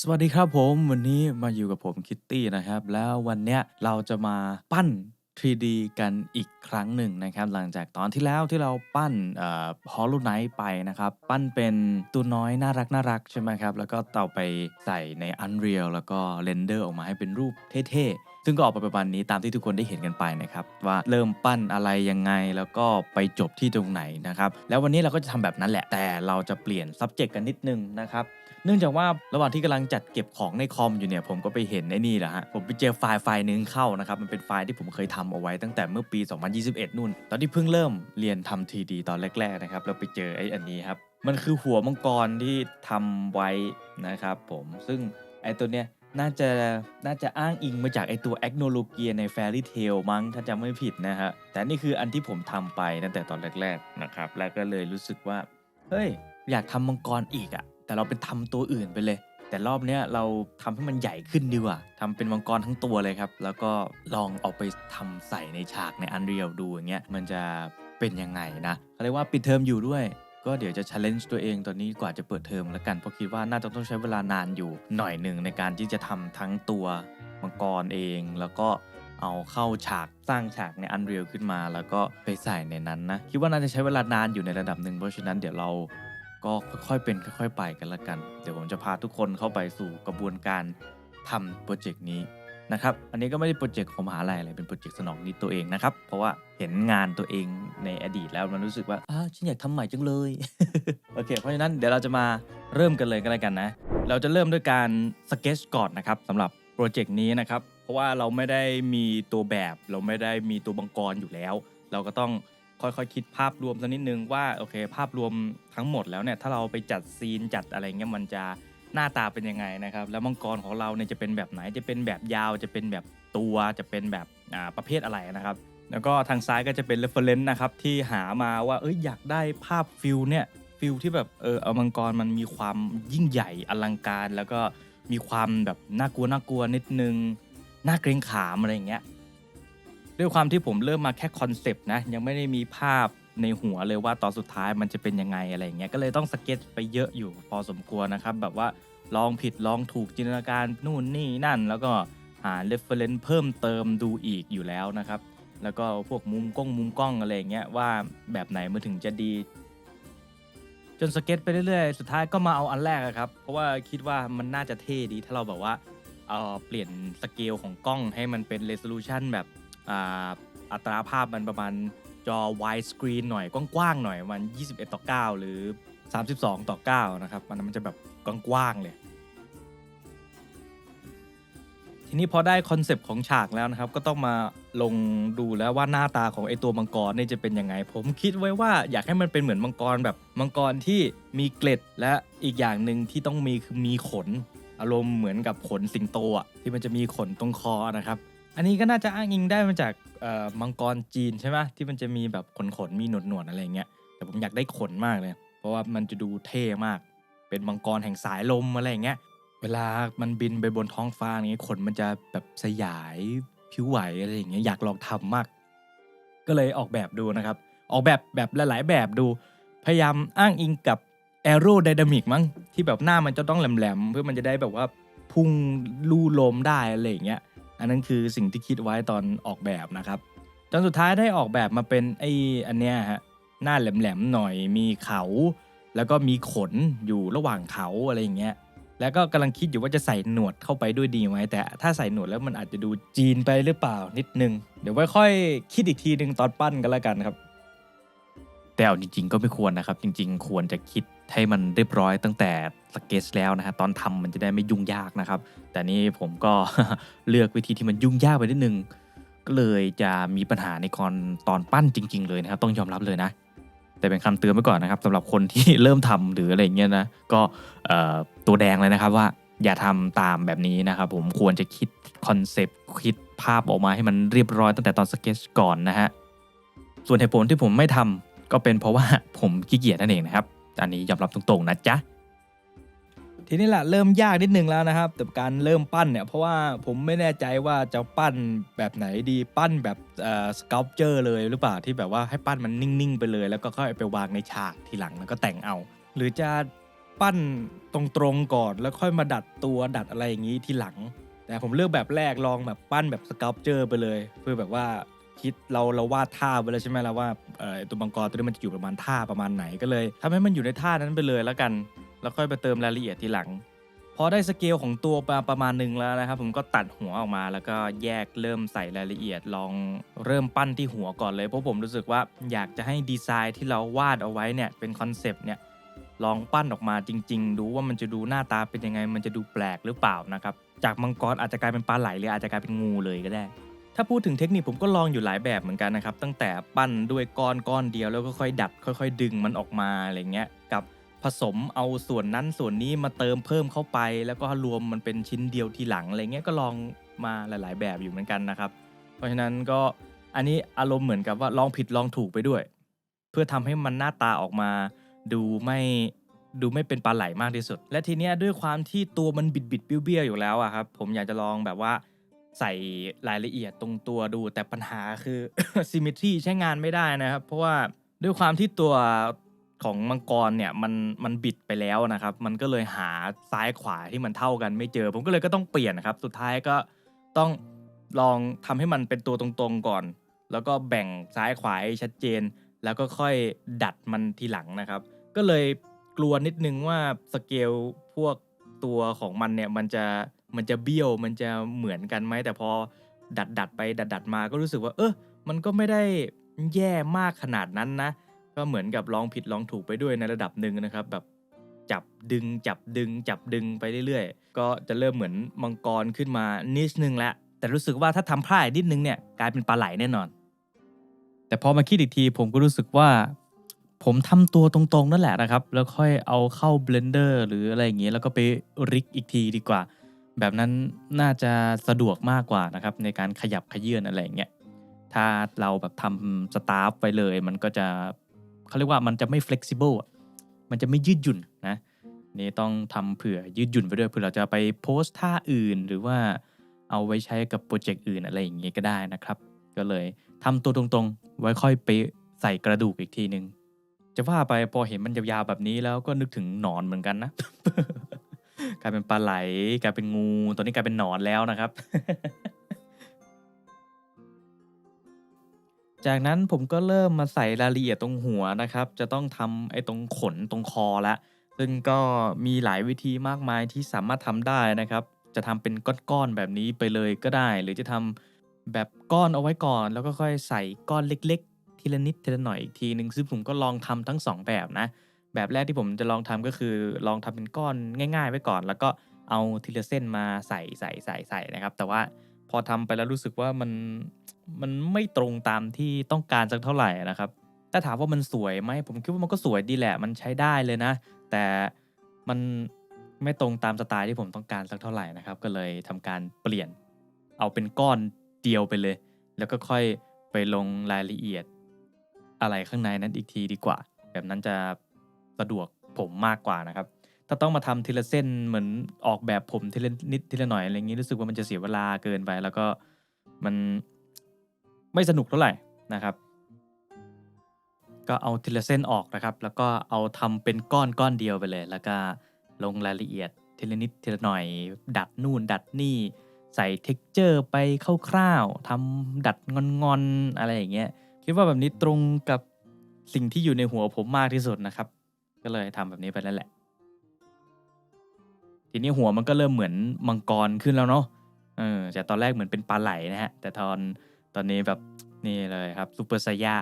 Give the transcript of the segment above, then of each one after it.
สวัสดีครับผมวันนี้มาอยู่กับผมคิตตี้นะครับ แล้ววันเนี้ยเราจะมาปั้น 3D กันอีกครั้งหนึ่งนะครับ หลังจากตอนที่แล้วที่เราปั้นเอ่อ Hollow Knight ไปนะครับ ปั้นเป็นตัวน้อยน่ารักน่ารักใช่ไหมครับ แล้วก็เอาไปใส่ใน Unreal แล้วก็เรนเดอร์ออกมาให้เป็นรูปเท่ๆ ซึ่งก็ออกมาประมาณนี้ตามที่ทุกคนได้เห็นกันไปนะครับ ว่าเริ่มปั้นอะไรยังไงแล้วก็ไปจบที่ตรงไหนนะครับ แล้ววันนี้เราก็จะทำแบบนั้นแหละแต่เราจะเปลี่ยน subject กันนิดนึงนะครับ เนื่องจากว่าระหว่างที่กำลังจัดเก็บของในคอมอยู่เนี่ยผมก็ไปเห็นไอ้นี่แหละฮะผมไปเจอไฟล์ไฟล์นึงเข้านะครับมันเป็นไฟล์ที่ผมเคยทำเอาไว้ตั้งแต่เมื่อปี 2021 นู่น ตอนที่เพิ่งเริ่มเรียนทำ 3D ตอนแรกๆนะครับเราไปเจอไอ้อันนี้ครับมันคือหัวมังกรที่ทำไว้นะครับผมซึ่งไอ้ตัวเนี้ยน่าจะน่าจะอ้างอิงมาจากไอตัวแอคโนโลยีใน Fairy Tail มั้งถ้าจำไม่ผิดนะฮะ แต่นี่คืออันที่ผมทำไปตั้งแต่ตอนแรก ๆ นะครับ แล้วก็เลยรู้สึกว่า เฮ้ย อยากทำมังกรอีกอะ แต่เราเป็นทำตัวอื่นไปเลย แต่รอบเนี้ยเราทำให้มันใหญ่ขึ้นดีกว่าทำเป็นมังกรทั้งตัวเลยครับ แล้วก็ลองเอาไปทำใส่ในฉากใน Unreal ดูอย่างเงี้ยมันจะเป็นยังไงนะเขาเรียกว่าปิดเทอมอยู่ด้วยก็เดี๋ยวจะ challenge ตัวเองตอนนี้กว่าจะเปิดเทอมแล้วกัน เพราะคิดว่าน่าจะต้องใช้เวลานานอยู่หน่อยหนึ่งในการที่จะทำทั้งตัวมังกรเอง แล้วก็เอาเข้าฉากสร้างฉากใน Unreal ขึ้นมา แล้วก็ไปใส่ในนั้นนะ คิดว่าน่าจะใช้เวลานานอยู่ในระดับหนึ่งเพราะฉะนั้นเดี๋ยวเรา ก็ค่อยๆเป็นค่อย ๆ ไปกันละกัน เดี๋ยวผมจะพาทุกคนเข้าไปสู่กระบวนการทำโปรเจกต์นี้นะครับ อันนี้ก็ไม่ได้โปรเจกต์ของมหาลัยอะไรเป็นโปรเจกต์สนองนิดตัวเองนะครับ เพราะว่าเห็นงานตัวเองในอดีตแล้วมันรู้สึกว่าอ้าวฉันอยากทำใหม่จังเลย โอเค เพราะฉะนั้นเดี๋ยวเราจะมาเริ่มกันเลยกันเลยกันนะ เราจะเริ่มด้วยการสเกจก่อนนะครับสำหรับโปรเจกต์นี้นะครับ เพราะว่าเราไม่ได้มีตัวแบบ เราไม่ได้มีตัวบังกรอยู่แล้ว เราก็ต้อง ค่อยๆคิดภาพรวมสักนิดนึงว่าโอเค ภาพรวมทั้งหมดแล้วเนี่ยถ้าเราไปจัดซีนจัดอะไรเงี้ยมันจะหน้าตาเป็นยังไงนะครับ แล้วมังกรของเราเนี่ยจะเป็นแบบไหนจะเป็นแบบยาวจะเป็นแบบตัวจะเป็นแบบอ่าประเภทอะไรนะครับ แล้วก็ทางซ้ายก็จะเป็น reference นะครับที่หามาว่าเอ้ยอยากได้ภาพฟิลเนี่ยฟิลที่แบบเออเอามังกรมันมีความยิ่งใหญ่อลังการ แล้วก็มีความแบบน่ากลัวน่ากลัวนิดนึงน่าเกรงขามอะไรอย่างเงี้ย ด้วยความที่ผมเริ่มมาแค่คอนเซปต์นะยังไม่ได้มีภาพในหัวเลยว่าตอนสุดท้ายมันจะเป็นยังไงอะไรเงี้ยก็เลยต้องสเก็ตไปเยอะอยู่พอสมควรนะครับแบบว่าลองผิดลองถูกจินตนาการนู่นนี่นั่น แล้วก็หาเรฟเฟรนซ์เพิ่มเติมดูอีกอยู่แล้วนะครับ แล้วก็พวกมุมกล้องมุมกล้องอะไรเงี้ยว่าแบบไหนมันถึงจะดี จนสเก็ตไปเรื่อยๆ สุดท้ายก็มาเอาอันแรกอะครับ เพราะว่าคิดว่ามันน่าจะเท่ดีถ้าเราแบบว่าเออเปลี่ยนสเกลของกล้องให้มันเป็นเร s o l u ชันแบบ อัตราภาพมันประมาณจอ wide screen หน่อยกว้างๆหน่อยมัน 21 ต่อ 9 หรือ 32 ต่อ 9 นะครับ มันมันจะแบบกว้างๆเลย ทีนี้พอได้คอนเซปต์ของฉากแล้วนะครับ ก็ต้องมาลงดูแล้วว่าหน้าตาของไอตัวมังกรนี่จะเป็นยังไง ผมคิดไว้ว่าอยากให้มันเป็นเหมือนมังกรแบบมังกรที่มีเกล็ดและอีกอย่างหนึ่งที่ต้องมีคือมีขน อารมณ์เหมือนกับขนสิงโตอะที่มันจะมีขนตรงคอนะครับ อันนี้ก็น่าจะอ้างอิงได้มาจากมังกรจีนใช่ไหมที่มันจะมีแบบขนขนมีหนวดหนวดอะไรเงี้ยแต่ผมอยากได้ขนมากเลย เพราะว่ามันจะดูเท่มาก เป็นมังกรแห่งสายลมอะไรอย่างเงี้ยเวลามันบินไปบนท้องฟ้าอย่างเงี้ยขนมันจะแบบสยายผิวไหวอะไรอย่างเงี้ยอยากลองทำมาก ก็เลยออกแบบดูนะครับ ออกแบบแบบหลายๆแบบดู พยายามอ้างอิงกับ aerodynamic มั้งที่แบบหน้ามันจะต้องแหลมๆเพื่อมันจะได้แบบว่าพุ่งลู่ลมได้อะไรอย่างเงี้ย อันนั้นคือสิ่งที่คิดไว้ตอนออกแบบนะครับจนสุดท้ายได้ออกแบบมาเป็นไอ้อันเนี้ยฮะหน้าแหลมๆหน่อยมีเขา แล้วก็มีขนอยู่ระหว่างเขาอะไรอย่างเงี้ยแล้วก็กำลังคิดอยู่ว่าจะใส่หนวดเข้าไปด้วยดีไหมแต่ถ้าใส่หนวดแล้วมันอาจจะดูจีนไปหรือเปล่านิดนึง เดี๋ยวไว้ค่อยคิดอีกทีหนึ่งตอนปั้นกันแล้วกันครับ แต่เอาจริง ๆ ก็ไม่ควรนะครับ จริง ๆ ควรจะคิด ให้มันเรียบร้อยตั้งแต่สเก็ตแล้วนะฮะตอนทำมันจะได้ไม่ยุ่งยากนะครับ แต่นี่ผมก็เลือกวิธีที่มันยุ่งยากไปนิดนึง ก็เลยจะมีปัญหาในคอนตอนปั้นจริง ๆ เลยนะครับ ต้องยอมรับเลยนะ แต่เป็นคำเตือนไว้ก่อนนะครับสำหรับคนที่เริ่มทำหรืออะไรเงี้ยนะก็ตัวแดงเลยนะครับว่าอย่าทำตามแบบนี้นะครับผมควรจะคิดคอนเซปต์คิดภาพออกมาให้มันเรียบร้อยตั้งแต่ตอนสเก็ตก่อนนะฮะส่วนเหตุผลที่ผมไม่ทำก็เป็นเพราะว่าผมขี้เกียจนั่นเองนะครับ อันนี้ยอมรับตรงๆนะจ๊ะทีนี้แหละเริ่มยากนิดนึงแล้วนะครับแต่การเริ่มปั้นเนี่ยเพราะว่าผมไม่แน่ใจว่าจะปั้นแบบไหนดีปั้นแบบเอ่อสเกลเจอร์เลยหรือเปล่าที่แบบว่าให้ปั้นมันนิ่งๆไปเลย แล้วก็ค่อยไปวางในฉากทีหลังแล้วก็แต่งเอา หรือจะปั้นตรงๆก่อนแล้วค่อยมาดัดตัวดัดอะไรอย่างนี้ทีหลัง แต่ผมเลือกแบบแรกลองแบบปั้นแบบสเกลเจอร์ไปเลย เพื่อแบบว่า คิดเราเราวาดท่าไปแล้วใช่ไหมแล้วว่าเอ่อตัวมังกรตัวนี้มันจะอยู่ประมาณท่าประมาณไหนก็เลยทำให้มันอยู่ในท่านั้นไปเลยแล้วกัน แล้วค่อยไปเติมรายละเอียดทีหลัง พอได้สเกลของตัวมาประมาณหนึ่งแล้วนะครับ ผมก็ตัดหัวออกมาแล้วก็แยกเริ่มใส่รายละเอียดลองเริ่มปั้นที่หัวก่อนเลย เพราะผมรู้สึกว่าอยากจะให้ดีไซน์ที่เราวาดเอาไว้เนี่ยเป็นคอนเซปต์เนี่ยลองปั้นออกมาจริง ๆ ดูว่ามันจะดูหน้าตาเป็นยังไง มันจะดูแปลกหรือเปล่านะครับ จากมังกรอาจจะกลายเป็นปลาไหลหรืออาจจะกลายเป็นงูเลยก็ได้ ถ้าพูดถึงเทคนิคผมก็ลองอยู่หลายแบบเหมือนกันนะครับ ตั้งแต่ปั้นด้วยก้อนก้อนเดียวแล้วก็ค่อยดัด ค่อย ๆ ดึงมันออกมาอะไรเงี้ยกับผสมเอาส่วนนั้นส่วนนี้มาเติมเพิ่มเข้าไป แล้วก็รวมมันเป็นชิ้นเดียวทีหลังอะไรเงี้ยก็ลองมาหลาย ๆ แบบอยู่เหมือนกันนะครับ เพราะฉะนั้นก็อันนี้อารมณ์เหมือนกับว่าลองผิดลองถูกไปด้วย เพื่อทำให้มันหน้าตาออกมา ดูไม่ดูไม่เป็นปลาไหลมากที่สุด และทีเนี้ยด้วยความที่ตัวมันบิดบิดเบี้ยวๆอยู่แล้วอะครับผมอยากจะลองแบบว่า ใส่รายละเอียดตรงตัวดูแต่ปัญหาคือ symmetry ใช้งานไม่ได้นะครับ เพราะว่าด้วยความที่ตัวของมังกรเนี่ยมันมันบิดไปแล้วนะครับ มันก็เลยหาซ้ายขวาที่มันเท่ากันไม่เจอ ผมก็เลยก็ต้องเปลี่ยนนะครับ สุดท้ายก็ต้องลองทำให้มันเป็นตัวตรงๆก่อน แล้วก็แบ่งซ้ายขวาให้ชัดเจน แล้วก็ค่อยดัดมันทีหลังนะครับ ก็เลยกลัวนิดนึงว่าสเกลพวกตัวของมันเนี่ยมันจะ มันจะเบี้ยวมันจะเหมือนกันไหมแต่พอดัดดัดไปดัดดัดมาก็รู้สึกว่า เออมันก็ไม่ได้แย่มากขนาดนั้นนะ ก็เหมือนกับลองผิดลองถูกไปด้วยในระดับหนึ่งนะครับ แบบจับดึงจับดึง จับดึงไปเรื่อยๆ ก็จะเริ่มเหมือนมังกรขึ้นมานิดนึงแล้วแต่รู้สึกว่าถ้าทำพลาดนิดนึงเนี่ยกลายเป็นปลาไหลแน่นอน แต่พอมาคิดอีกทีผมก็รู้สึกว่า ผมทำตัวตรงๆนั่นแหละนะครับ แล้วค่อยเอาเข้า Blender หรืออะไรอย่างเงี้ยแล้วก็ไปริกอีกทีดีกว่า แบบนั้นน่าจะสะดวกมากกว่านะครับในการขยับขยื่นอะไรอย่างเงี้ยถ้าเราแบบทำสตาฟไปเลย มันก็จะเขาเรียกว่ามันจะไม่ flexible มันจะไม่ยืดหยุ่นนะนี่ต้องทำเผื่อยืดหยุ่นไปด้วยเผื่อเราจะไปโพสท่าอื่น หรือว่าเอาไว้ใช้กับโปรเจกต์อื่นอะไรอย่างเงี้ยก็ได้นะครับ ก็เลยทำตัวตรงๆ ไว้ค่อยไปใส่กระดูกอีกทีนึง จะว่าไปพอเห็นมันยาวๆแบบนี้แล้วก็นึกถึงหนอนเหมือนกันนะ กลายเป็นปลาไหลกลายเป็นงูตอนนี้กลายเป็นหนอนแล้วนะครับ จากนั้นผมก็เริ่มมาใส่รายละเอียดตรงหัวนะครับ จะต้องทำไอ้ตรงขนตรงคอละซึ่งก็มีหลายวิธีมากมายที่สามารถทำได้นะครับ จะทำเป็นก้อนๆแบบนี้ไปเลยก็ได้ หรือจะทำแบบก้อนเอาไว้ก่อน แล้วก็ค่อยใส่ก้อนเล็ก ๆ ทีละนิดทีละหน่อยอีกทีหนึ่งซึ่งผมก็ลองทำทั้งสองแบบนะ แบบแรกที่ผมจะลองทำก็คือลองทำเป็นก้อนง่าย ๆ ไว้ก่อน แล้วก็เอาทีละเส้นมาใส่ใส่ใส่ใส่นะครับ แต่ว่าพอทำไปแล้วรู้สึกว่ามันมันไม่ตรงตามที่ต้องการสักเท่าไหร่นะครับแต่ถามว่ามันสวยไหมผมคิดว่ามันก็สวยดีแหละ มันใช้ได้เลยนะ แต่มันไม่ตรงตามสไตล์ที่ผมต้องการสักเท่าไหร่นะครับ ก็เลยทำการเปลี่ยนเอาเป็นก้อนเดียวไปเลย แล้วก็ค่อยไปลงรายละเอียดอะไรข้างในนั้นอีกทีดีกว่า แบบนั้นจะ สะดวกผมมากกว่านะครับ ถ้าต้องมาทำทีละเส้นเหมือนออกแบบผมทีละนิดทีละหน่อยอะไรอย่างนี้รู้สึกว่ามันจะเสียเวลาเกินไป แล้วก็มันไม่สนุกเท่าไหร่นะครับ ก็เอาทีละเส้นออกนะครับ แล้วก็เอาทำเป็นก้อนก้อนเดียวไปเลย แล้วก็ลงรายละเอียดทีละนิดทีละหน่อย ดัดนู่น ดัดนี่ใส่เท็กเจอร์ไปคร่าวๆทำดัดงอนๆ อะไรอย่างเงี้ย คิดว่าแบบนี้ตรงกับสิ่งที่อยู่ในหัวผมมากที่สุดนะครับ ก็เลยทำแบบนี้ไปแล้วแหละ ทีนี้หัวมันก็เริ่มเหมือนมังกรขึ้นแล้วเนาะเออจากตอนแรกเหมือนเป็นปลาไหลนะฮะ แต่ตอนตอนนี้แบบนี่เลยครับซูเปอร์ไซย่า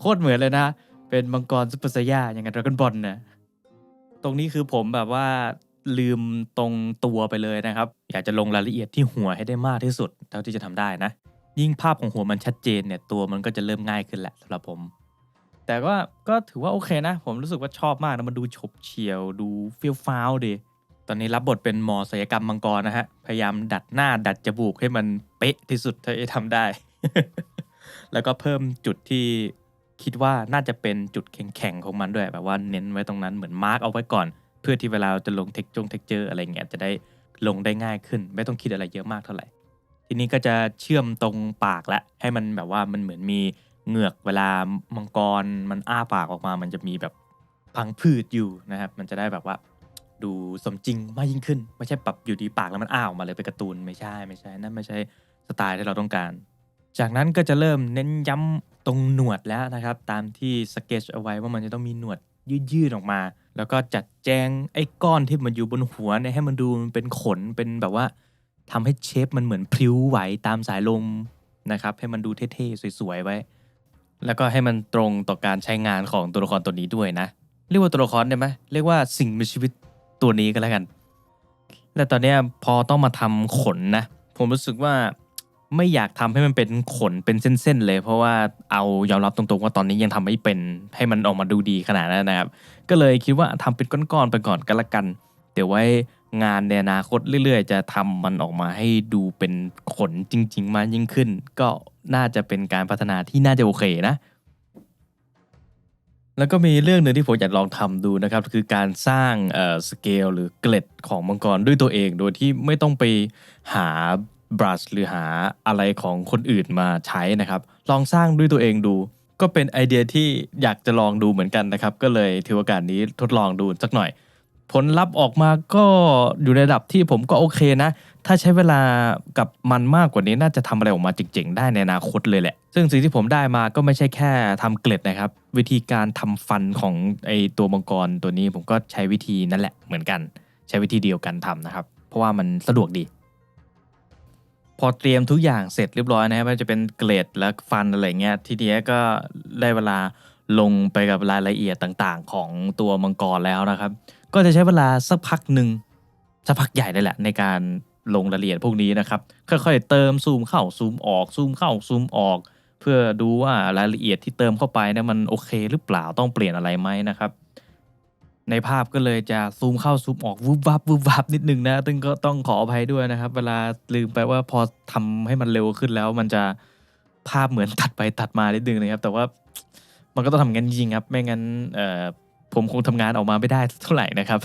โคตรเหมือนเลยนะ เป็นมังกรซูเปอร์ไซย่าอย่างกับดราก้อนบอลนะตรงนี้คือผมแบบว่าลืมตรงตัวไปเลยนะครับ อยากจะลงรายละเอียดที่หัวให้ได้มากที่สุด เท่าที่จะทำได้นะ ยิ่งภาพของหัวมันชัดเจนเนี่ยตัวมันก็จะเริ่มง่ายขึ้นแหละสำหรับผม แต่ก็ก็ถือว่าโอเคนะ ผมรู้สึกว่าชอบมากนะมันดูฉบเฉี่ยวดูเฟี้ยวฟ้าวดีตอนนี้รับบทเป็นหมอศัลยกรรมมังกรนะฮะ พยายามดัดหน้าดัดจมูกให้มันเป๊ะที่สุดเท่าที่ทำได้ แล้วก็เพิ่มจุดที่คิดว่าน่าจะเป็นจุดแข็งๆของมันด้วย แบบว่าเน้นไว้ตรงนั้นเหมือนมาร์กเอาไว้ก่อน เพื่อที่เวลาเราจะลงเทคจงเทคเจอร์อะไรเงี้ยจะได้ลงได้ง่ายขึ้น ไม่ต้องคิดอะไรเยอะมากเท่าไหร่ ทีนี้ก็จะเชื่อมตรงปากและให้มันแบบว่ามันเหมือนมี เหงือกเวลามังกรมันอ้าปากออกมา มันจะมีแบบพังผืดอยู่นะครับ มันจะได้แบบว่าดูสมจริงมากยิ่งขึ้น ไม่ใช่ปรับอยู่ดีปากแล้วมันอ้าวมาเลยเป็นการ์ตูนไม่ใช่ไม่ใช่ นั่นไม่ใช่สไตล์ที่เราต้องการ จากนั้นก็จะเริ่มเน้นย้ำตรงหนวดแล้วนะครับ ตามที่สเกจเอาไว้ว่ามันจะต้องมีหนวดยืดๆออกมา แล้วก็จัดแจงไอ้ก้อนที่มันอยู่บนหัวเนี่ยให้มันดูมันเป็นขนเป็นแบบว่าทำให้เชฟมันเหมือนพลิ้วไหวตามสายลมนะครับให้มันดูเท่ๆสวยๆไว้ แล้วก็ให้มันตรงต่อการใช้งานของตัวละครตัวนี้ด้วยนะ เรียกว่าตัวละครได้ไหมเรียกว่าสิ่งมีชีวิตตัวนี้ก็แล้วกัน และตอนนี้พอต้องมาทำขนนะ ผมรู้สึกว่าไม่อยากทำให้มันเป็นขนเป็นเส้นๆเลย เพราะว่าเอายอมรับตรงๆว่าตอนนี้ยังทำไม่เป็นให้มันออกมาดูดีขนาดนั้นนะครับ ก็เลยคิดว่าทำเป็นก้อนๆไปก่อนก็แล้วกัน เดี๋ยวไว้งานในอนาคตเรื่อย ๆ จะทำมันออกมาให้ดูเป็นขนจริง ๆมากยิ่งขึ้น ก็ น่าจะเป็นการพัฒนาที่น่าจะโอเคนะ แล้วก็มีเรื่องหนึ่งที่ผมอยากลองทำดูนะครับ คือการสร้างเอ่อสเกลหรือเกล็ดของมังกรด้วยตัวเอง โดยที่ไม่ต้องไปหาบรัชหรือหาอะไรของคนอื่นมาใช้นะครับ ลองสร้างด้วยตัวเองดู ก็เป็นไอเดียที่อยากจะลองดูเหมือนกันนะครับ ก็เลยถือโอกาสนี้ทดลองดูสักหน่อย ผลลัพธ์ออกมาก็อยู่ในระดับที่ผมก็โอเคนะ ถ้าใช้เวลากับมันมากกว่านี้น่าจะทำอะไรออกมาเจ๋งๆได้ในอนาคตเลยแหละ ซึ่งสิ่งที่ผมได้มาก็ไม่ใช่แค่ทำเกล็ดนะครับ วิธีการทำฟันของไอตัวมังกรตัวนี้ผมก็ใช้วิธีนั่นแหละเหมือนกัน ใช้วิธีเดียวกันทำนะครับ เพราะว่ามันสะดวกดี พอเตรียมทุกอย่างเสร็จเรียบร้อยนะครับไม่ว่าจะเป็นเกล็ดและฟันอะไรเงี้ยทีเนี้ก็ได้เวลาลงไปกับรายละเอียดต่างๆ ของตัวมังกรแล้วนะครับ ก็จะใช้เวลาสักพักหนึ่งสักพักใหญ่เลยแหละในการ ลงรายละเอียดพวกนี้นะครับค่อยๆเติมซูมเข้าซูมออกซูมเข้าซูมออก เพื่อดูว่ารายละเอียดที่เติมเข้าไปเนี่ยมันโอเคหรือเปล่าต้องเปลี่ยนอะไรไหมนะครับ ในภาพก็เลยจะซูมเข้าซูมออกวุบวับวุบวับนิดนึงนะซึ่งก็ต้องขออภัยด้วยนะครับ เวลาลืมไปว่าพอทำให้มันเร็วขึ้นแล้ว มันจะภาพเหมือนตัดไปตัดมานิดนึงนะครับ แต่ว่ามันก็ต้องทำงั้นจริงครับไม่งั้นผมคงทำงานออกมาไม่ได้เท่าไหร่นะครับ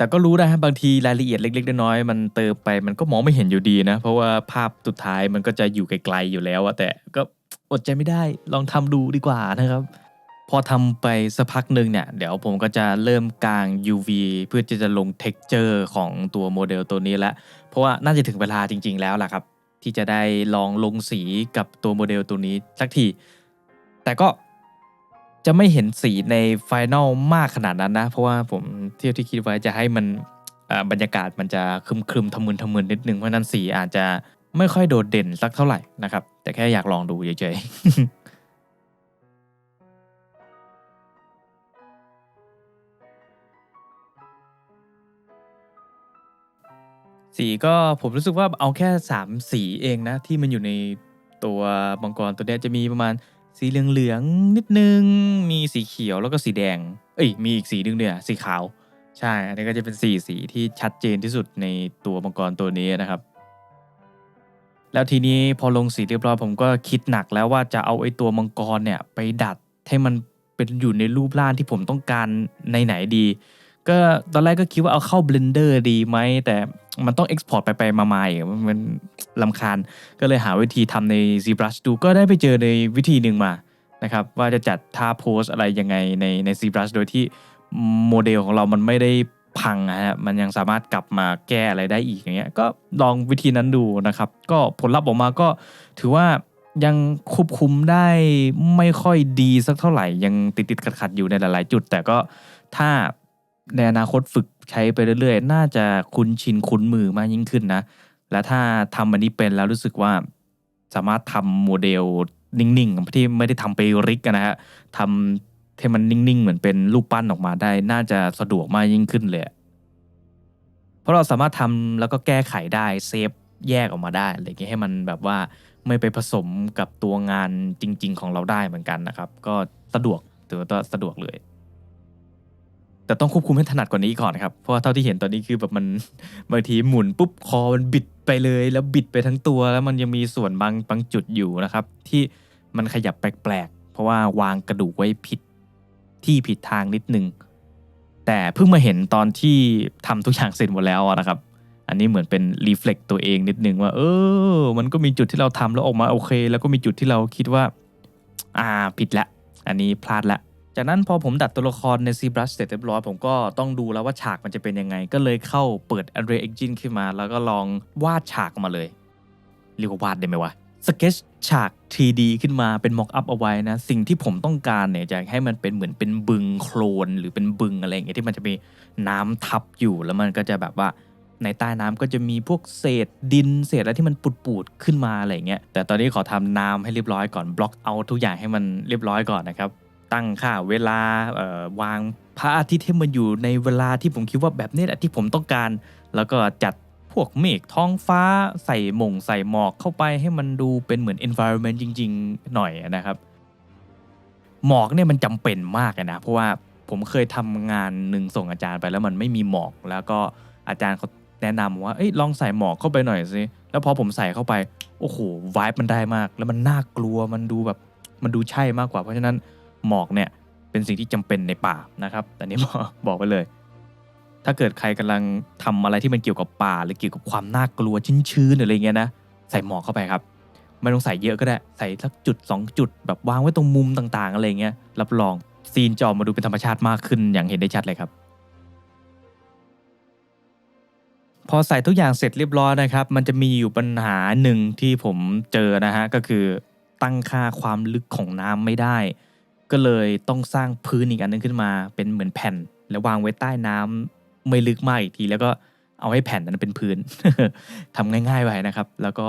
แต่ก็รู้นะบางทีรายละเอียดเล็กๆน้อยๆมันเติมไปมันก็มองไม่เห็นอยู่ดีนะ เพราะว่าภาพสุดท้ายมันก็จะอยู่ไกลๆอยู่แล้วอะแต่ก็อดใจไม่ได้ลองทำดูดีกว่านะครับ พอทำไปสักพักหนึ่งเนี่ย เดี๋ยวผมก็จะเริ่มกาง UV เพื่อที่จะลง texture ของตัวโมเดลตัวนี้ล้วเพราะว่าน่าจะถึงเวลาจริง ๆ แล้วล่ะครับ ที่จะได้ลองลงสีกับตัวโมเดลตัวนี้สักทีแต่ก็ จะไม่เห็นสีในไฟนลมากขนาดนั้นนะ เพราะว่าผมเที่ยวที่คิดไว้จะให้มันบรรยากาศมันจะครึมๆทะมึนทะมึนนิดนึงเพราะนั้นสีอาจจะไม่ค่อยโดดเด่นสักเท่าไหร่นะครับ แต่แค่อยากลองดูเฉยๆสีก็ผมรู้สึกว่าเอาแค่ 3 สีเองนะ ที่มันอยู่ในตัวมังกรตัวเนี้ยจะมีประมาณ สีเหลืองๆนิดนึง มีสีเขียวแล้วก็สีแดง เอ้ย มีอีกสีหนึงเนี่ยสีขาว ใช่ อันนี้ก็จะเป็นสีสีที่ชัดเจนที่สุดในตัวมังกรตัวนี้นะครับ แล้วทีนี้พอลงสีเรียบร้อยผมก็คิดหนักแล้วว่าจะเอาไอ้ตัวมังกรเนี่ยไปดัดให้มันเป็นอยู่ในรูปร่างที่ผมต้องการในไหนดี ก็ตอนแรกก็คิดว่าเอาเข้า Blender ดีไหม แต่มันต้อง Export ไปไปๆมาๆอีกมันมันลำคาญ ก็เลยหาวิธีทำใน ZBrush ดูก็ได้ไปเจอในวิธีหนึ่งมานะครับว่าจะจัดท่าโพสอะไรยังไงในใน ZBrush โดยที่โมเดลของเรามันไม่ได้พังนะฮะมันยังสามารถกลับมาแก้อะไรได้อีกอย่างเงี้ยก็ลองวิธีนั้นดูนะครับ ก็ผลลัพธ์ออกมาก็ถือว่ายังควบคุมได้ไม่ค่อยดีสักเท่าไหร่ ยังติดติดขัดขัดๆอยู่ในหลาย ๆ จุด แต่ก็ถ้า ในอนาคตฝึกใช้ไปเรื่อยๆ น่าจะคุ้นชินคุ้นมือมากยิ่งขึ้นนะ และถ้าทำอันนี้เป็นแล้วรู้สึกว่าสามารถทำโมเดลนิ่งๆที่ไม่ได้ทำไปริกอะนะฮะทำให้มันนิ่งๆ เหมือนเป็นรูปปั้นออกมาได้ น่าจะสะดวกมากยิ่งขึ้นเลย เพราะเราสามารถทำแล้วก็แก้ไขได้เซฟแยกออกมาได้อะไรเงี้ยให้มันแบบว่าไม่ไปผสมกับตัวงานจริง ๆ ของเราได้เหมือนกันนะครับ ก็สะดวกถือว่าสะดวกเลย แต่ต้องควบคุมให้ถนัดกว่านี้ก่อนครับ เพราะว่าเท่าที่เห็นตอนนี้คือแบบมันบางทีหมุนปุ๊บคอมันบิดไปเลย แล้วบิดไปทั้งตัว แล้วมันยังมีส่วนบางบางจุดอยู่นะครับ ที่มันขยับแปลกๆ เพราะว่าวางกระดูกไว้ผิดที่ผิดทางนิดนึง แต่เพิ่งมาเห็นตอนที่ทำทุกอย่างเสร็จหมดแล้วนะครับ อันนี้เหมือนเป็นรีเฟล็กตัวเองนิดนึงว่า เออ มันก็มีจุดที่เราทำแล้วออกมาโอเค แล้วก็มีจุดที่เราคิดว่า อ่าผิดละ อันนี้พลาดละ จากนั้นพอผมดัดตัวละครใน ZBrush เสร็จเรียบร้อยผมก็ต้องดูแล้วว่าฉากมันจะเป็นยังไง ก็เลยเข้าเปิด Unreal Engine ขึ้นมา แล้วก็ลองวาดฉากมาเลยเรียกว่าวาดได้ไหมวะสเก็ตฉาก 3D ขึ้นมาเป็น mock up เอาไว้นะ สิ่งที่ผมต้องการเนี่ยอยากให้มันเป็นเหมือนเป็นบึงโคลนหรือเป็นบึงอะไรอย่างเงี้ยที่มันจะมีน้ำทับอยู่แล้วมันก็จะแบบว่าในใต้น้ำก็จะมีพวกเศษดินเศษอะไรที่มันปูดๆขึ้นมาอะไรเงี้ยแต่ตอนนี้ขอทำน้ำให้เรียบร้อยก่อนบล็อกเอาทุกอย่างให้มันเรียบร้อยก่อนนะครับ ตั้งค่าเวลาวางพระอาทิตย์ให้มันอยู่ในเวลาที่ผมคิดว่าแบบนี้แหละที่ผมต้องการ แล้วก็จัดพวกเมฆท้องฟ้าใส่หม่งใส่หมอกเข้าไปให้มันดูเป็นเหมือน environment จริง ๆ หน่อยนะครับ หมอกเนี่ยมันจำเป็นมากนะ เพราะว่าผมเคยทำงานหนึ่งส่งอาจารย์ไปแล้วมันไม่มีหมอก แล้วก็อาจารย์เขาแนะนำว่าเอ้ยลองใส่หมอกเข้าไปหน่อยสิแล้วพอผมใส่เข้าไปโอ้โหวายมันได้มาก แล้วมันน่ากลัวมันดูแบบมันดูใช่มากกว่าเพราะฉะนั้น หมอกเนี่ยเป็นสิ่งที่จำเป็นในป่านะครับแต่นี้บอกไปเลย ถ้าเกิดใครกำลังทำอะไรที่มันเกี่ยวกับป่า หรือเกี่ยวกับความน่ากลัวชื้นๆหรืออะไรเงี้ยนะใส่หมอกเข้าไปครับไม่ต้องใส่เยอะก็ได้ใส่สักจุด 2 จุด แบบวางไว้ตรงมุมต่างๆอะไรเงี้ยรับรองซีนจอมาดูเป็นธรรมชาติมากขึ้นอย่างเห็นได้ชัดเลยครับพอใส่ทุกอย่างเสร็จเรียบร้อยนะครับ มันจะมีอยู่ปัญหาหนึ่งที่ผมเจอนะฮะ ก็คือตั้งค่าความลึกของน้ำไม่ได้ ก็เลยต้องสร้างพื้นอีกอันนึงขึ้นมาเป็นเหมือนแผ่น แล้ววางไว้ใต้น้ำไม่ลึกมากอีกที แล้วก็เอาให้แผ่นนั้นเป็นพื้นทำง่ายๆไปนะครับ แล้วก็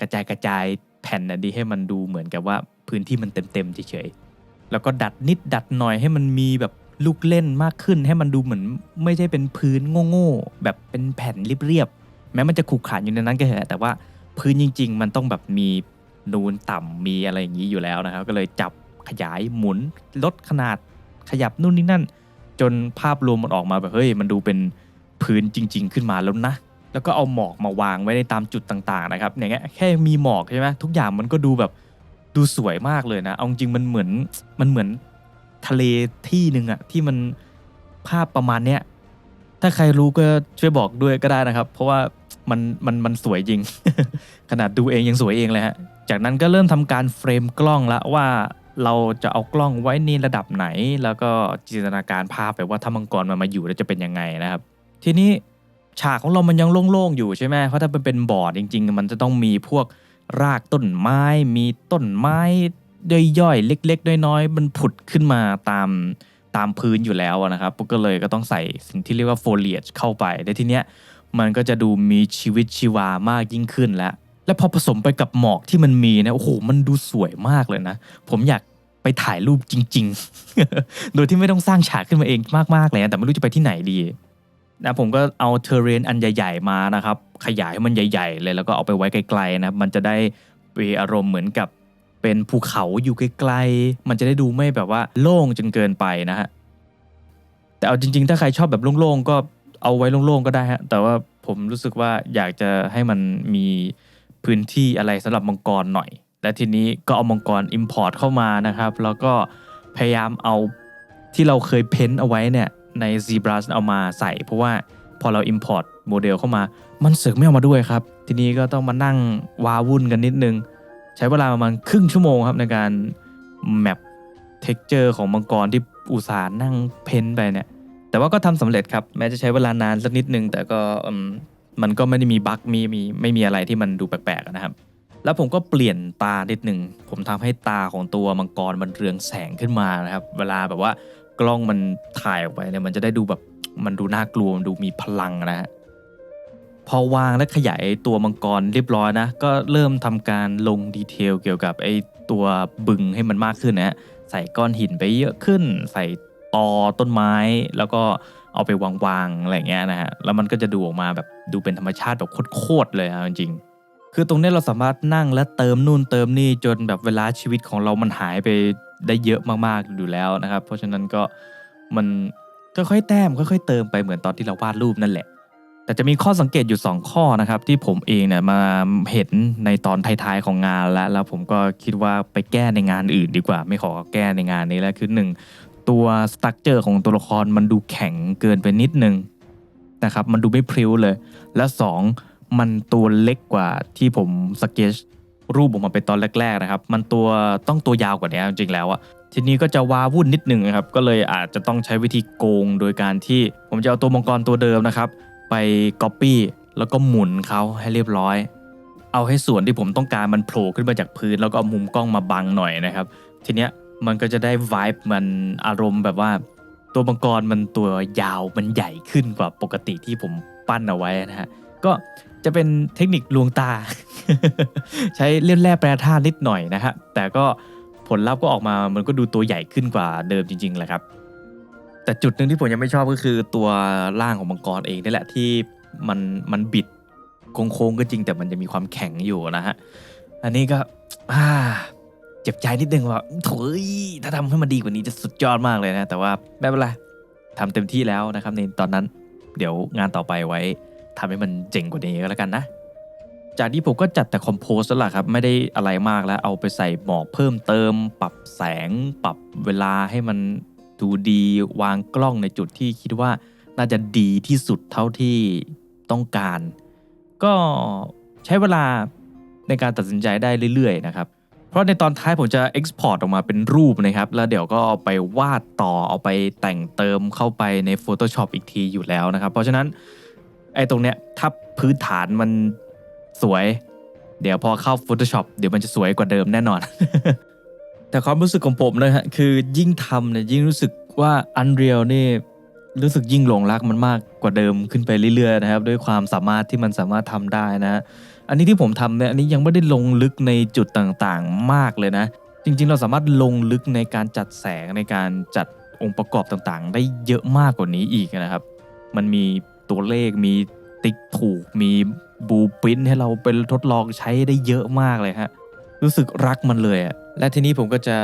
กระจายกระจายแผ่นนะดีให้มันดูเหมือนกับว่าพื้นที่มันเต็มๆเฉยๆแล้วก็ดัดนิดดัดหน่อยให้มันมีแบบลูกเล่นมากขึ้นให้มันดูเหมือนไม่ใช่เป็นพื้นโง่ๆแบบเป็นแผ่นเรียบๆแม้มันจะขรุขระอยู่ในนั้นก็เถอะแต่ว่าพื้นจริง ๆ มันต้องแบบมีนูนต่ำมีอะไรอย่างนี้อยู่แล้วนะครับ ก็เลยจับ ขยายหมุนลดขนาดขยับนู่นนี่นั่น จนภาพรวมมันออกมาแบบเฮ้ยมันดูเป็นพื้นจริง ๆ ขึ้นมาแล้วนะ แล้วก็เอาหมอกมาวางไว้ในตามจุดต่างๆนะครับอย่างเงี้ยแค่มีหมอกใช่ไหมทุกอย่างมันก็ดูแบบดูสวยมากเลยนะ เอาจริงมันเหมือนมันเหมือนทะเลที่หนึ่งอะที่มันภาพประมาณเนี้ยถ้าใครรู้ก็ช่วยบอกด้วยก็ได้นะครับ เพราะว่ามันมันมันสวยจริง ขนาดดูเองยังสวยเองเลยฮะ จากนั้นก็เริ่มทำการเฟรมกล้องล้วว่า เราจะเอากล้องไว้ในระดับไหน แล้วก็จินตนาการภาพไปว่าถ้ามังกรมันมาอยู่แล้วจะเป็นยังไงนะครับ ทีนี้ฉากของเรามันยังโล่งๆอยู่ใช่ไหมเพราะถ้ามันเป็นบอร์ดจริง ๆ มันจะต้องมีพวกรากต้นไม้ มีต้นไม้ย่อยๆเล็ก ๆ น้อยๆมันผุดขึ้นมาตามตามพื้นอยู่แล้วนะครับก็เลยก็ต้องใส่สิ่งที่เรียกว่า foliage เข้าไป ในทีเนี้ยมันก็จะดูมีชีวิตชีวามากยิ่งขึ้นแล้ว และพอผสมไปกับหมอกที่มันมีนะโอ้โหมันดูสวยมากเลยนะ ผมอยากไปถ่ายรูปจริง ๆ โดยที่ไม่ต้องสร้างฉากขึ้นมาเองมากๆเลยนะแต่ไม่รู้จะไปที่ไหนดีนะผมก็เอาเทเรนอันใหญ่ๆมานะครับ ขยายให้มันใหญ่ๆ เลยแล้วก็เอาไปไว้ไกลๆนะมันจะได้มีอารมณ์เหมือนกับเป็นภูเขาอยู่ไกลๆ มันจะได้ดูไม่แบบว่าโล่งจนเกินไปนะฮะแต่เอาจริง ๆ ถ้าใครชอบแบบโล่งๆก็เอาไว้โล่งๆก็ได้ฮะแต่ว่าผมรู้สึกว่าอยากจะให้มันมี พื้นที่อะไรสำหรับมังกรหน่อย และทีนี้ก็เอามังกร Import เข้ามานะครับ แล้วก็พยายามเอาที่เราเคยเพ้นท์เอาไว้เนี่ยใน ZBrush เอามาใส่ เพราะว่าพอเรา Import โมเดลเข้ามา มันเสือกไม่เอามาด้วยครับ ทีนี้ก็ต้องมานั่งวาวุ่นกันนิดนึง ใช้เวลาประมาณครึ่งชั่วโมงครับในการแมปเท็กเจอร์ของมังกรที่อุตสาห์นั่งเพ้นท์ไปเนี่ย แต่ว่าก็ทำสำเร็จครับ แม้จะใช้เวลานานสักนิดนึง แต่ก็ มันก็ไม่ได้มีบั๊กมีมีไม่มีอะไรที่มันดูแปลกๆนะครับ แล้วผมก็เปลี่ยนตานิดหนึ่งผมทำให้ตาของตัวมังกรมันเรืองแสงขึ้นมานะครับ เวลาแบบว่ากล้องมันถ่ายออกไปเนี่ยมันจะได้ดูแบบมันดูน่ากลัวมันดูมีพลังนะฮะพอวางและขยายตัวมังกรเรียบร้อยนะ ก็เริ่มทำการลงดีเทลเกี่ยวกับไอ้ตัวบึงให้มันมากขึ้นนะฮะใส่ก้อนหินไปเยอะขึ้น ใส่ตอต้นไม้แล้วก็ เอาไปวางๆอะไรเงี้ยนะฮะแล้วมันก็จะดูออกมาแบบดูเป็นธรรมชาติแบบโคตรๆเลยอะจริงๆคือตรงนี้เราสามารถนั่งและเติมนู่นเติมนี่จนแบบเวลาชีวิตของเรามันหายไปได้เยอะมากๆอยู่แล้วนะครับ เพราะฉะนั้นก็มันค่อยๆแต้มค่อยๆเติมไปเหมือนตอนที่เราวาดรูปนั่นแหละ แต่จะมีข้อสังเกตอยู่ 2 ข้อนะครับที่ผมเองเนี่ยมาเห็นในตอนท้ายๆของงานแล้วแล้วผมก็คิดว่าไปแก้ในงานอื่นดีกว่า ไม่ขอแก้ในงานนี้แล้วคือหนึ่ง ตัวสตั๊กเจอร์ของตัวละครมันดูแข็งเกินไปนิดนึงนะครับมันดูไม่พริ้วเลย และ 2 มันตัวเล็กกว่าที่ผมสเกจรูปออกมาเป็นตอนแรก ๆนะครับ มันตัวต้องตัวยาวกว่านี้จริงๆแล้วอะทีนี้ก็จะวาวุ่นนิดนึงนะครับ ก็เลยอาจจะต้องใช้วิธีโกงโดยการที่ผมจะเอาตัวมังกรตัวเดิมนะครับ ไป Copy แล้วก็หมุนเขาให้เรียบร้อย เอาให้ส่วนที่ผมต้องการมันโผล่ขึ้นมาจากพื้น แล้วก็เอามุมกล้องมาบังหน่อยนะครับ ทีเนี้ย มันก็จะได้ vibe มันอารมณ์แบบว่า ตัวมังกรมันตัวยาวมันใหญ่ขึ้นกว่าปกติที่ผมปั้นเอาไว้นะฮะ ก็จะเป็นเทคนิคลวงตา ใช้เลี่ยนแร่แปรธาตุนิดหน่อยนะฮะแต่ก็ผลลัพธ์ก็ออกมามันก็ดูตัวใหญ่ขึ้นกว่าเดิมจริงๆแหละครับ แต่จุดหนึ่งที่ผมยังไม่ชอบก็คือตัวร่างของมังกรเองนี่แหละที่มันมันบิดโค้งๆก็จริงแต่มันจะมีความแข็งอยู่นะฮะอันนี้ก็อ่า จ็บใจนิดนึงว่าโถยถ้าทำให้มันดีกว่านี้จะสุดยอดมากเลยนะ แต่ว่าไม่เป็นไรทำเต็มที่แล้วนะครับในตอนนั้น เดี๋ยวงานต่อไปไว้ทำให้มันเจ๋งกว่านี้ก็แล้วกันนะ จากที่ผมก็จัดแต่คอมโพสแล้วล่ะครับ ไม่ได้อะไรมากแล้วเอาไปใส่หมอกเพิ่มเติม ปรับแสง ปรับเวลาให้มันดูดีวางกล้องในจุดที่คิดว่าน่าจะดีที่สุดเท่าที่ต้องการ ก็ใช้เวลาในการตัดสินใจได้เรื่อยๆนะครับ เพราะในตอนท้ายผมจะ Export ออกมาเป็นรูปนะครับ แล้วเดี๋ยวก็เอาไปวาดต่อเอาไปแต่งเติมเข้าไปใน Photoshop อีกทีอยู่แล้วนะครับ เพราะฉะนั้นไอ้ตรงเนี้ยถ้าพื้นฐานมันสวย เดี๋ยวพอเข้า Photoshop เดี๋ยวมันจะสวยกว่าเดิมแน่นอน แต่ความรู้สึกของผมนะฮะคือยิ่งทำเนี่ยยิ่งรู้สึกว่า Unreal นี่รู้สึกยิ่งหลงรักมันมากกว่าเดิมขึ้นไปเรื่อยๆนะครับ ด้วยความสามารถที่มันสามารถทำได้นะฮะ อันนี้ที่ผมทำเนี่ยอันนี้ยังไม่ได้ลงลึกในจุดต่างๆ มากเลยนะ จริงๆ เราสามารถลงลึกในการจัดแสงในการจัดองค์ประกอบต่างๆ ได้เยอะมากกว่านี้อีกนะครับ มันมีตัวเลขมีติ๊กถูกมีบูปินให้เราไปทดลองใช้ได้เยอะมากเลยฮะรู้สึกรักมันเลยอะและทีนี้ผมก็จะ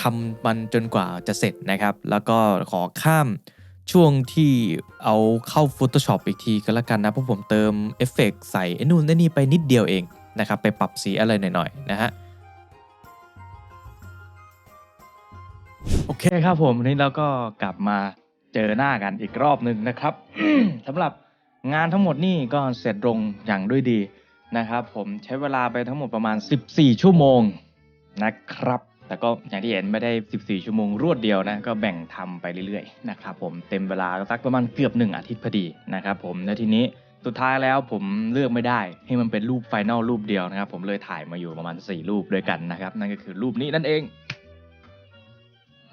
ทำมันจนกว่าจะเสร็จนะครับ แล้วก็ขอข้าม ช่วงที่เอาเข้า Photoshop อีกทีก็แล้วกันนะเพราะผมเติมเอฟเฟกต์ใส่ไอ้นู่นไอ้นี่ไปนิดเดียวเองนะครับไปปรับสีอะไรหน่อยๆนะฮะโอเคครับผมนนี้เราก็กลับมาเจอหน้ากันอีกรอบหนึ่งนะครับสำหรับงานทั้งหมดนี่ก็เสร็จลงอย่างด้วยดีนะครับ ผมใช้เวลาไปทั้งหมดประมาณ 14 ชั่วโมงนะครับ แต่ก็อย่างที่เห็นไม่ได้ 14 ชั่วโมงรวดเดียวนะ ก็แบ่งทำไปเรื่อยๆ นะครับผม เต็มเวลาสักประมาณเกือบหนึ่งอาทิตย์พอดีนะครับผม แล้วทีนี้สุดท้ายแล้วผมเลือกไม่ได้ ให้มันเป็นรูปไฟนอลรูปเดียวนะครับ ผมเลยถ่ายมาอยู่ประมาณ 4 รูปด้วยกันนะครับ นั่นก็คือรูปนี้นั่นเอง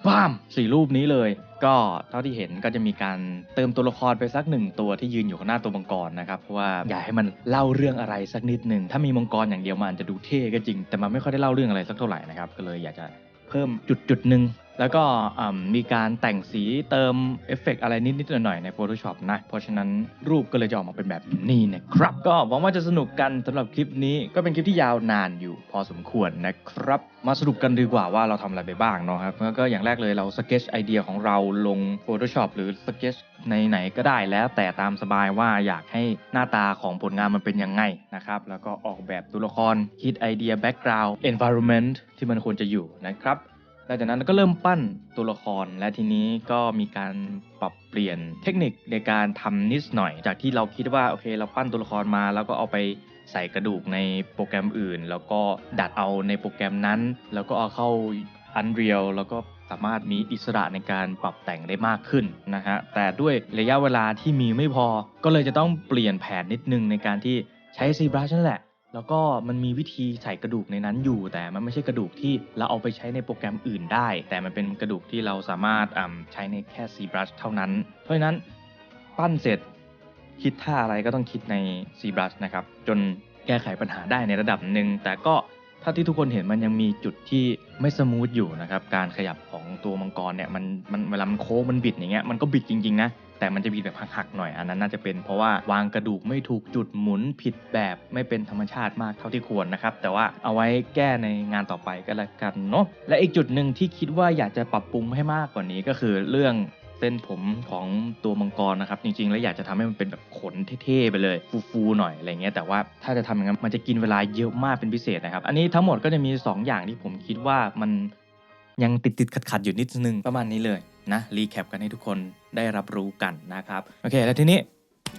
บ้ามสี่รูปนี้เลย ก็เท่าที่เห็นก็จะมีการเติมตัวละครไปสักหนึ่งตัวที่ยืนอยู่ข้างหน้าตัวมังกรนะครับเพราะว่าอยากให้มันเล่าเรื่องอะไรสักนิดหนึ่งถ้ามีมังกรอย่างเดียวมันอาจจะดูเท่ก็จริง แต่มันไม่ค่อยได้เล่าเรื่องอะไรสักเท่าไหร่นะครับก็เลยอยากจะเพิ่มจุดจุดหนึ่ง แล้วก็มีการแต่งสีเติมเอฟเฟกต์อะไรนิดๆหน่อยๆใน Photoshop นะ เพราะฉะนั้นรูปก็เลยจะออกมาเป็นแบบนี้นะครับ ก็หวังว่าจะสนุกกันสำหรับคลิปนี้ก็เป็นคลิปที่ยาวนานอยู่พอสมควรนะครับ มาสรุปกันดีกว่าว่าเราทำอะไรไปบ้างเนาะครับก็อย่างแรกเลยเราสเก็ตไอเดียของเราลง Photoshop หรือสเก็ตในไหนก็ได้แล้วแต่ตามสบายว่าอยากให้หน้าตาของผลงานมันเป็นยังไงนะครับ แล้วก็ออกแบบตัวละครคิดไอเดียแบ็กกราวด์ environment ที่มันควรจะอยู่นะครับ หลังจากนั้นก็เริ่มปั้นตัวละครและทีนี้ก็มีการปรับเปลี่ยนเทคนิคในการทำนิดหน่อย จากที่เราคิดว่าโอเค เราปั้นตัวละครมา แล้วก็เอาไปใส่กระดูกในโปรแกรมอื่น แล้วก็ดัดเอาในโปรแกรมนั้น แล้วก็เอาเข้า Unreal แล้วก็สามารถมีอิสระในการปรับแต่งได้มากขึ้นนะฮะแต่ด้วยระยะเวลาที่มีไม่พอ ก็เลยจะต้องเปลี่ยนแผนนิดนึงในการที่ใช้ ZBrush นั่นแหละ แล้วก็มันมีวิธีใส่กระดูกในนั้นอยู่ แต่มันไม่ใช่กระดูกที่เราเอาไปใช้ในโปรแกรมอื่นได้ แต่มันเป็นกระดูกที่เราสามารถใช้ในแค่ ZBrush เท่านั้น เพราะฉะนั้นปั้นเสร็จคิดท่าอะไรก็ต้องคิดใน ZBrush นะครับ จนแก้ไขปัญหาได้ในระดับหนึ่ง แต่ก็เท่าที่ทุกคนเห็นมันยังมีจุดที่ไม่สมูทอยู่นะครับ การขยับของตัวมังกรเนี่ยมันมันเวลามันโค้งมันบิดอย่างเงี้ยมันก็บิดจริงๆนะ แต่มันจะบิดแบบหักๆหน่อยอันนั้นน่าจะเป็นเพราะว่าวางกระดูกไม่ถูกจุดหมุนผิดแบบไม่เป็นธรรมชาติมากเท่าที่ควรนะครับ แต่ว่าเอาไว้แก้ในงานต่อไปก็แล้วกันเนาะและอีกจุดหนึ่งที่คิดว่าอยากจะปรับปรุงให้มากกว่านี้ก็คือเรื่องเส้นผมของตัวมังกรนะครับ จริงๆ แล้วอยากจะทำให้มันเป็นแบบขนเท่ๆไปเลย ฟูๆหน่อยอะไรเงี้ยแต่ว่าถ้าจะทำอย่างนั้นมันจะกินเวลาเยอะมากเป็นพิเศษนะครับ อันนี้ทั้งหมดก็จะมี 2 อย่างที่ผมคิดว่ามันยังติดติดขัดขัดๆอยู่นิดนึงประมาณนี้เลยนะรีแคปกันให้ทุกคน ได้รับรู้กันนะครับโอเค แล้วทีนี้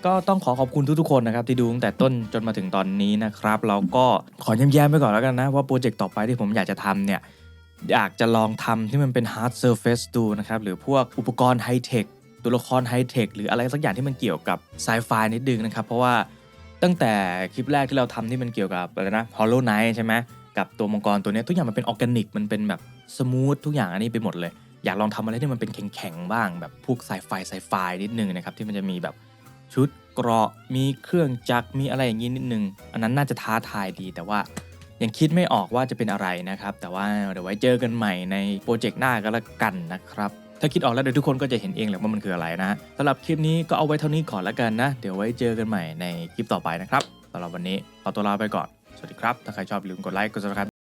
ก็ต้องขอขอบคุณทุกๆคนนะครับที่ดูตั้งแต่ต้นจนมาถึงตอนนี้นะครับเราก็ขอย้ำๆไปก่อนแล้วกันนะว่าโปรเจกต์ต่อไปที่ผมอยากจะทำเนี่ยอยากจะลองทำที่มันเป็น hard surface ดูนะครับหรือพวกอุปกรณ์ไฮเทคตัวละครไฮเทคหรืออะไรสักอย่างที่มันเกี่ยวกับไซไฟนิดนึงนะครับเพราะว่าตั้งแต่คลิปแรกที่เราทำที่มันเกี่ยวกับอะไรนะ Hollow Knight ใช่ไหมกับตัวมังกรตัวนี้ทุกอย่างมันเป็นออร์แกนิกมันเป็นแบบสมูททุกอย่างอันนี้ไปหมดเลย อยากลองทำอะไรที่มันเป็นแข็งๆบ้างแบบพวกไซไฟไซไฟนิดนึงนะครับที่มันจะมีแบบชุดเกราะมีเครื่องจักรมีอะไรอย่างนี้นิดนึง อันนั้นน่าจะท้าทายดีแต่ว่ายังคิดไม่ออกว่าจะเป็นอะไรนะครับ แต่ว่าเดี๋ยวไว้เจอกันใหม่ในโปรเจกต์หน้าก็แล้วกันนะครับ ถ้าคิดออกแล้วเดี๋ยวทุกคนก็จะเห็นเองแหละว่ามันคืออะไรนะสำหรับคลิปนี้ก็เอาไว้เท่านี้ก่อนแล้วกันนะ เดี๋ยวไว้เจอกันใหม่ในคลิปต่อไปนะครับสำหรับวันนี้ขอตัวลาไปก่อน สวัสดีครับ ถ้าใครชอบอย่าลืมกดไลค์กด subscribe